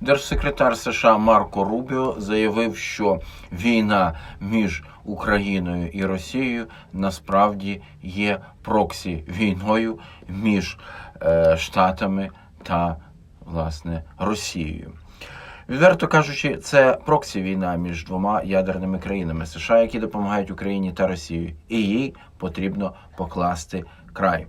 Держсекретар США Марко Рубіо заявив, що війна між Україною і Росією насправді є проксі війною між е, Штатами та власне Росією. Відверто кажучи, це проксі війна між двома ядерними країнами США, які допомагають Україні та Росії, і їй потрібно покласти край.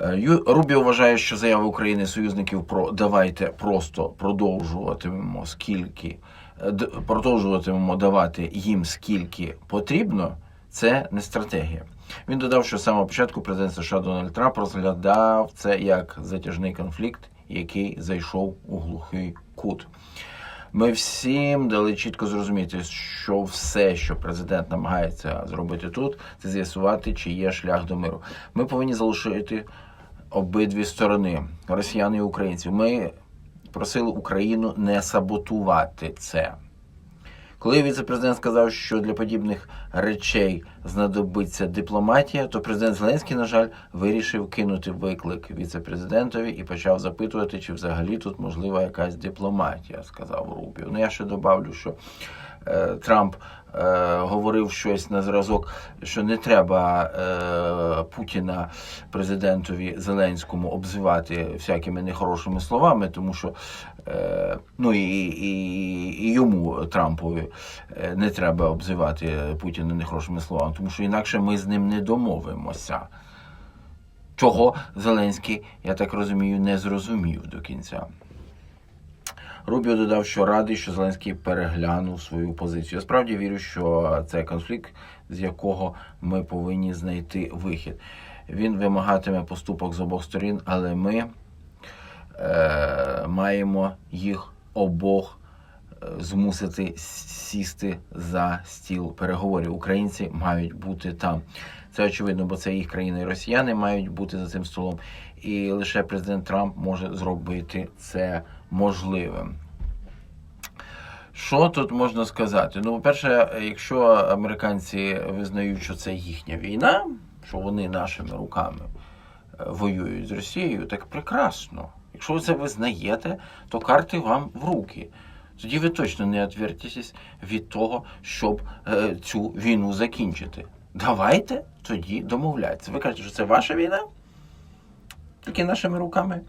Е, Рубіо вважає, що заява України і союзників про давайте просто продовжуватимемо скільки е, продовжуватимемо давати їм скільки потрібно. Це не стратегія. Він додав, що з самого початку президент США Дональд Трамп розглядав це як затяжний конфлікт, який зайшов у глухий кут. Ми всім дали чітко зрозуміти, що все, що президент намагається зробити тут, це з'ясувати, чи є шлях до миру. Ми повинні залишити обидві сторони, росіяни і українців. Ми просили Україну не саботувати це. Коли віце-президент сказав, що для подібних речей знадобиться дипломатія, то президент Зеленський, на жаль, вирішив кинути виклик віце-президентові і почав запитувати, чи взагалі тут можлива якась дипломатія, сказав Рубіо. Ну я ще добавлю, що Трамп е, говорив щось на зразок, що не треба е, Путіна президентові Зеленському обзивати всякими нехорошими словами, тому що е, ну і, і, і йому Трампові е, не треба обзивати Путіна нехорошими словами, тому що інакше ми з ним не домовимося. Чого Зеленський, я так розумію, не зрозумів до кінця. Рубіо додав, що радий, що Зеленський переглянув свою позицію. Я справді вірю, що це конфлікт, з якого ми повинні знайти вихід. Він вимагатиме поступок з обох сторін, але ми е, маємо їх обох змусити сісти за стіл переговорів. Українці мають бути там. Це очевидно, бо це їх країна і росіяни мають бути за цим столом. І лише президент Трамп може зробити це можливим. Що тут можна сказати? Ну, по-перше, якщо американці визнають, що це їхня війна, що вони нашими руками е, воюють з Росією, так прекрасно. Якщо ви це визнаєте, то карти вам в руки. Тоді ви точно не відвертитесь від того, щоб е, цю війну закінчити. Давайте тоді домовлятися. Ви кажете, що це ваша війна? Тільки нашими руками.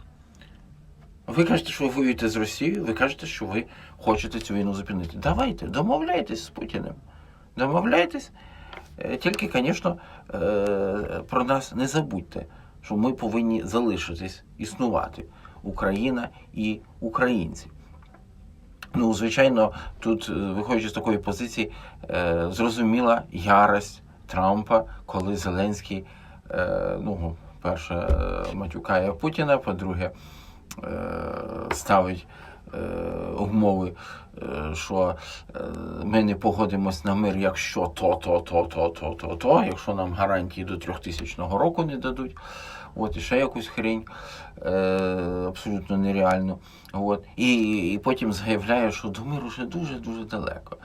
Ви кажете, що ви воюєте з Росією, ви кажете, що ви хочете цю війну зупинити. Давайте, домовляйтесь з Путіним. Домовляйтесь. Е, Тільки, звісно, е, про нас не забудьте, що ми повинні залишитись, існувати. Україна і українці. Ну, звичайно, тут, е, виходячи з такої позиції, е, зрозуміла ярость Трампа, коли Зеленський, е, ну, перше, матюкає Путіна, по-друге, ставить умови, е, що е, ми не погодимось на мир, якщо то, то, то, то, то, то, то, якщо нам гарантії до 3000 року не дадуть. От, і ще якусь хрень е, абсолютно нереальну. От, і, і потім заявляє, що до миру вже дуже-дуже далеко.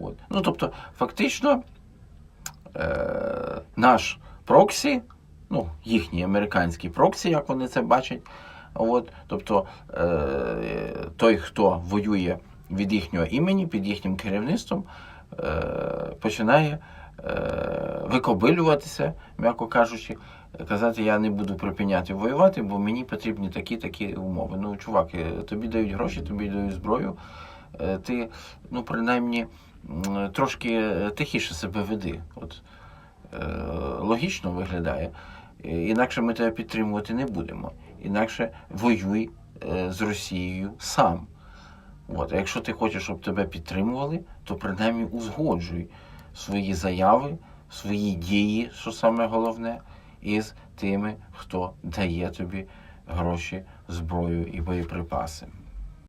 От. Ну, тобто, фактично, е, наш проксі, ну, їхній американський проксі, як вони це бачать, от, тобто е, той, хто воює від їхнього імені, під їхнім керівництвом, е, починає е, викобилюватися, м'яко кажучи, казати, я не буду припиняти воювати, бо мені потрібні такі такі умови. Ну, чувак, тобі дають гроші, тобі дають зброю. Ти, ну, принаймні, трошки тихіше себе веди. От, логічно виглядає. Інакше ми тебе підтримувати не будемо. Інакше воюй е, з Росією сам. От. А якщо ти хочеш, щоб тебе підтримували, то принаймні узгоджуй свої заяви, свої дії, що саме головне, із тими, хто дає тобі гроші, зброю і боєприпаси.